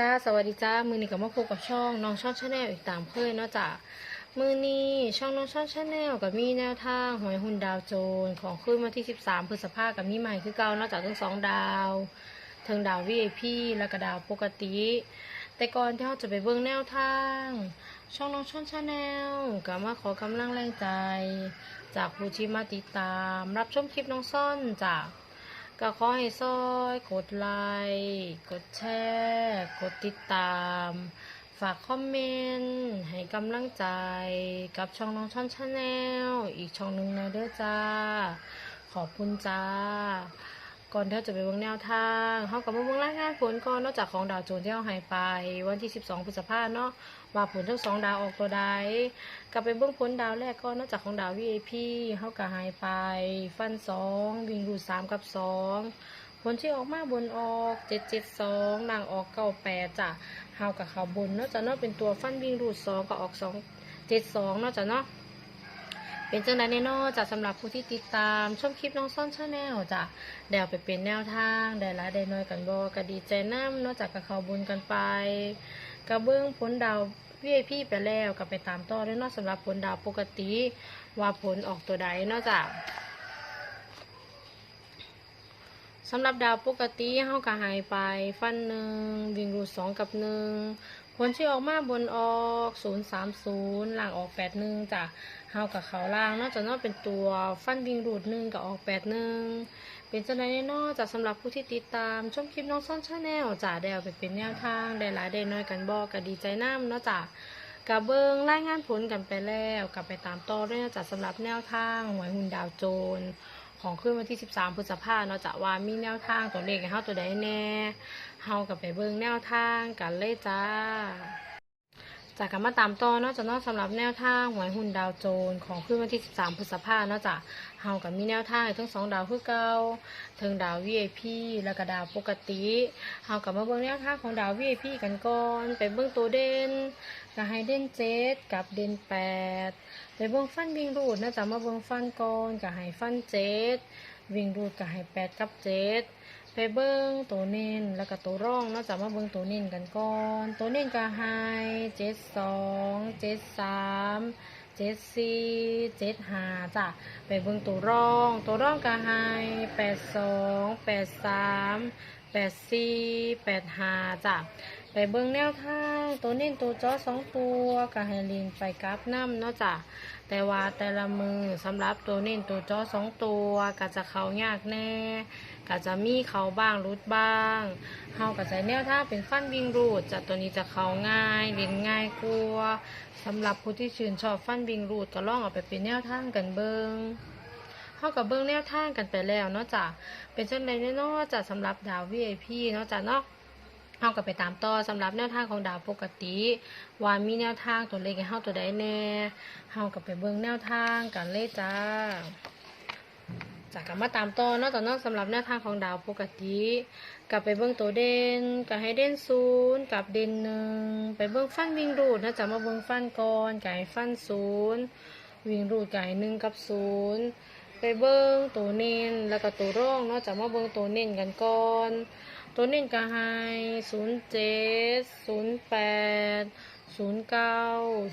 จ้าสวัสดีจ้ามือนี้ก็มาพบกับช่องน้องช่องชาแนลอีกตามเคยเนาะจ้ามือนี้ช่องน้องช่องชาแนลกับมีแนวทางหวยหุ่นดาวโจรของคืนวันที่ 13พฤษภากับมีใหม่คือเก่านอกจากทั้งสองดาวเทิงดาว VIP แล้วก็ดาวปกติ แต่ก่อนที่เราจะไปเบิ่งแนวทาง ช่องน้องช่องชาแนลก็มาขอกำลังแรงใจ จากผู้ที่มาติดตาม รับชมคลิปน้องซ่อนจาก ก็ขอให้ซอยกดไลค์กดแชร์กดติดตาม ฝากคอมเมนต์ให้กำลังใจกับช่องน้องช่อนชาแนลอีกช่องหนึ่งนะเด้อจ้า ขอบคุณจ้า ก่อนเท่าจะไปเบิ่งแนวทางเขากับมาเบิ่งรายงานผลก่อนนอกจากของดาวโจนที่เราหายไป วันที่ 12พฤษภาเนาะว่าผลทั้งสองดาวออกตัวใดกลับไปเบื้องพ้นดาวแรกก็นอกจากของดาว VIP เขาก็หายไป ฟันสองวิ่งรูดสามกับสองผลที่ออกมาบนออกเจ็ดเจ็ดสองนางออกเก้าแปดจ้ะเฮากับเขาบนนาะจ้ะเนาะเป็นตัวฟันวิ่งรูดสองก็ออกสองเจ็ดสองเนาะจ้ะเนาะ เป็นจังไดแน่เนอจ้ะสำหรับผู้ที่ติดตามชมคลิปน้องซ่อนชาแนลจ้ะเดี๋ยวไปเป็นแนวทางได้ลายได้น้อยกันบ่ก็ดีใจน้ำนอกจากกับเขาบนกันไปกระเบื้องผลดาว VIP ไปแล้วก็ไปตามต่อด้วยนาะสำหรับผลดาวปกติ ว่าผลออกตัวใดนอกจากสำหรับดาวปกติเฮาก็หายไป ฟันหนึ่งวิ่งรูดสองกับหนึ่ง ผลที่ออกมาบนออกศูนย์สามศูนย์ล่างออกแปดหนึ่งจ้ะเฮากับเขาล่างนอกจากนอกเป็นตัวฟันวิ่งรูดหนึ่งกับออกแปดหนึ่งเป็นจังไดแน่นอนจากสำหรับผู้ที่ติดตามชมคลิปน้องซ่อนชาแนลจ่าได้เอาไปเป็นแนวทางได้หลายได้น้อยกันบอกก็ดีใจน้ำเนาะจ้ะกับเบิงรายงานผลกันไปแล้วกลับไปตามต่อด้วยนะจ๊ะสำหรับแนวทางหวยหุ่นดาวโจร ของขึ้นวันที่ 13 พฤษภาเนาะจะว่ามีแนวทางตัวเลขให้เฮาตัวใดแน่เฮากับไปเบิงแนวทางกันเลยจ้า จากกันมาตามต่อนาะจากนอกสำหรับแนวทางหวยหุ่นดาวโจรของคืนวันที่ 13 พฤษภาเนาะจ้ะเฮากับมีแนวทางทั้งสองดาวคือเก่าถึงดาว VIP แล้วก็ดาวปกติเฮากับมาเบิ่งแนวทางของดาว VIP กันก่อนไปเบิ่งตัวเด่นก็ให้เด่นเจ็ดกับเด่นแปดไปเบิ่งฟันวิ่งรูดนะจ๊ะมาเบิ่งฟันก่อนก็ให้ฟันเจ็ดวิ่งรูดก็ให้แปดกับเจ็ด ไปเบิ้งตัวเน้นแล้วก็ตัวร่องเนอกจากมาเบิ้งตัวเน้นกันก่อน ตัวเน้นก็ไฮเจ็ดสองเจ็ดสามเจ็ดสี่เจ็ดห้าจ้ะไปเบิ้งตัวร่อง ตัวร่องก็ไฮแปดสองแปดสาม แปดสี่แปดห้าจ้ะไปเบิ้งแนวทางตัวเน้นตัวจอสองตัวก็ให้ลินไปกราฟน้ำเนาะจ้ะแต่ว่าแต่ละมือสำหรับตัวเน้นตัวจอสองตัวก็จะเขายากแน่ก็จะมีเขาบ้างรุดบ้างเฮาก็ใช้แนวทางเป็นฟันวิ่งรูดจากตัวนี้จะเขาง่ายเล่นง่ายกลัวสำหรับผู้ที่ชื่นชอบฟันวิ่งรูดก็ลองเอาไปเป็นแนวทางกันเบิง เฮากับเบิงแนวทางกันไปแล้วเนาะจ้ะเป็นจังไดแน่เนาะจ้ะสำหรับดาว VIP เนาะจ้ะเนาะเฮาก็ไปตามต่อสำหรับแนวทางของดาวปกติ ว่ามีแนวทางตัวเลขให้เฮาตัวใดแน่เฮาก็ไปเบิ่งแนวทางกันเลยจ้าจากกันมาตามต่อเนอกจากนอกสำหรับแนวทางของดาวปกติ กลับไปเบิ้งตัวเด่นกับให้เด่นศูนย์กับเด่นหนึ่งไปเบิ้งฟันวิ่งรูดนะจะมาเบิ้งฟันก่อนกับให้ฟันศูนย์วิ่งรูดกับให้หนึ่งกับศูนย์ ไปเบิ้งตัวเน้นแล้วก็ตัวร่องเนาะจะมาเบิ้งตัวเน้นกันก่อน ตัวเน้นก็ให้ศูนย์เจ็ดศูนย์แปดศูนย์เก้า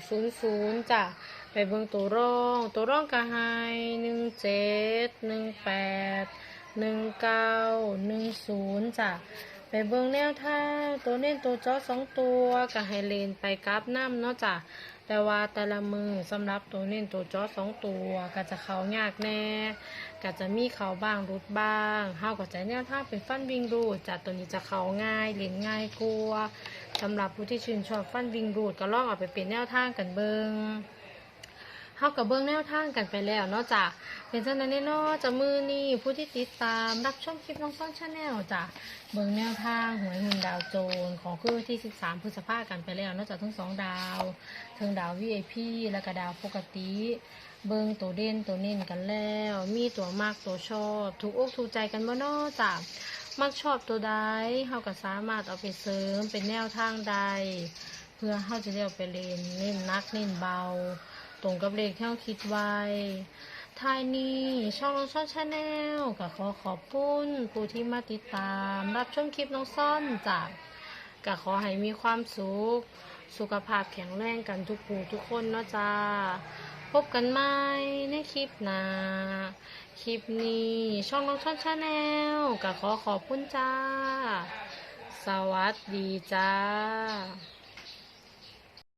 ศูนย์ศูนย์จ้ะไปเบิ้งตัวร่อง ตัวร่องก็ให้หนึ่งเจ็ดหนึ่งแปดหนึ่งเก้าหนึ่งศูนย์จ้ะ ไปเบิ่งแนวทางตัวเน้นตัวจอสองตัวก็ให้เลนไปกราฟน้ำเนาะจ้ะแต่ว่าแต่ละมือสำหรับตัวเน้นตัวจอสองตัวก็จะเขายากแน่ก็จะมีเขาบ้างรุดบ้างเฮาก็จะแนวทางเป็นฟันวิ่งรูดจ้ะตัวนี้จะเขาง่ายเล่นง่ายกลัวสำหรับผู้ที่ชื่นชอบฟันวิ่งรูดก็ลองเอาไปเป็นแนวทางกันเบิง เฮากับเบื้องแนวทางกันไปแล้วเนาะจ้ะเป็นจังนั้นเนาะจะมือนี่ผู้ที่ติดตามรับชมคลิปน้องซ่อนชาแนลจ้ะเบื้องแนวทางหวยเงินดาวโจรของคืนที่ 13พฤษภาคมกันไปแล้วเนาะจ้ะทั้งสองดาวทั้งดาว VIP และก็ดาวปกติ เบิ่งตัวเด่นตัวเน้นกันแล้ว มีตัวมากตัวชอบถูกอกถูกใจกันบ่เนาะจ้ะมักชอบตัวใดเฮาก็สามารถเอาไปเสริมเป็นแนวทางใด เพื่อเฮาจะได้เอาไปเล่นเน้นนักเน้นเบา ตรงกับเลขที่เราคิดไว้ท้ายนี้ช่องน้องซ่อนชาแนลก็ขอขอบคุณผู้ที่มาติดตาม รับชมคลิปน้องซ่อนจากก็ขอให้มีความสุข สุขภาพแข็งแรงกันทุกผู้ทุกคนเนาะจ้า พบกันใหม่ในคลิปหน้าคลิปนี้ช่องน้องช่อนชาแนลก็ขอขอบคุณจ้า สวัสดีจ้า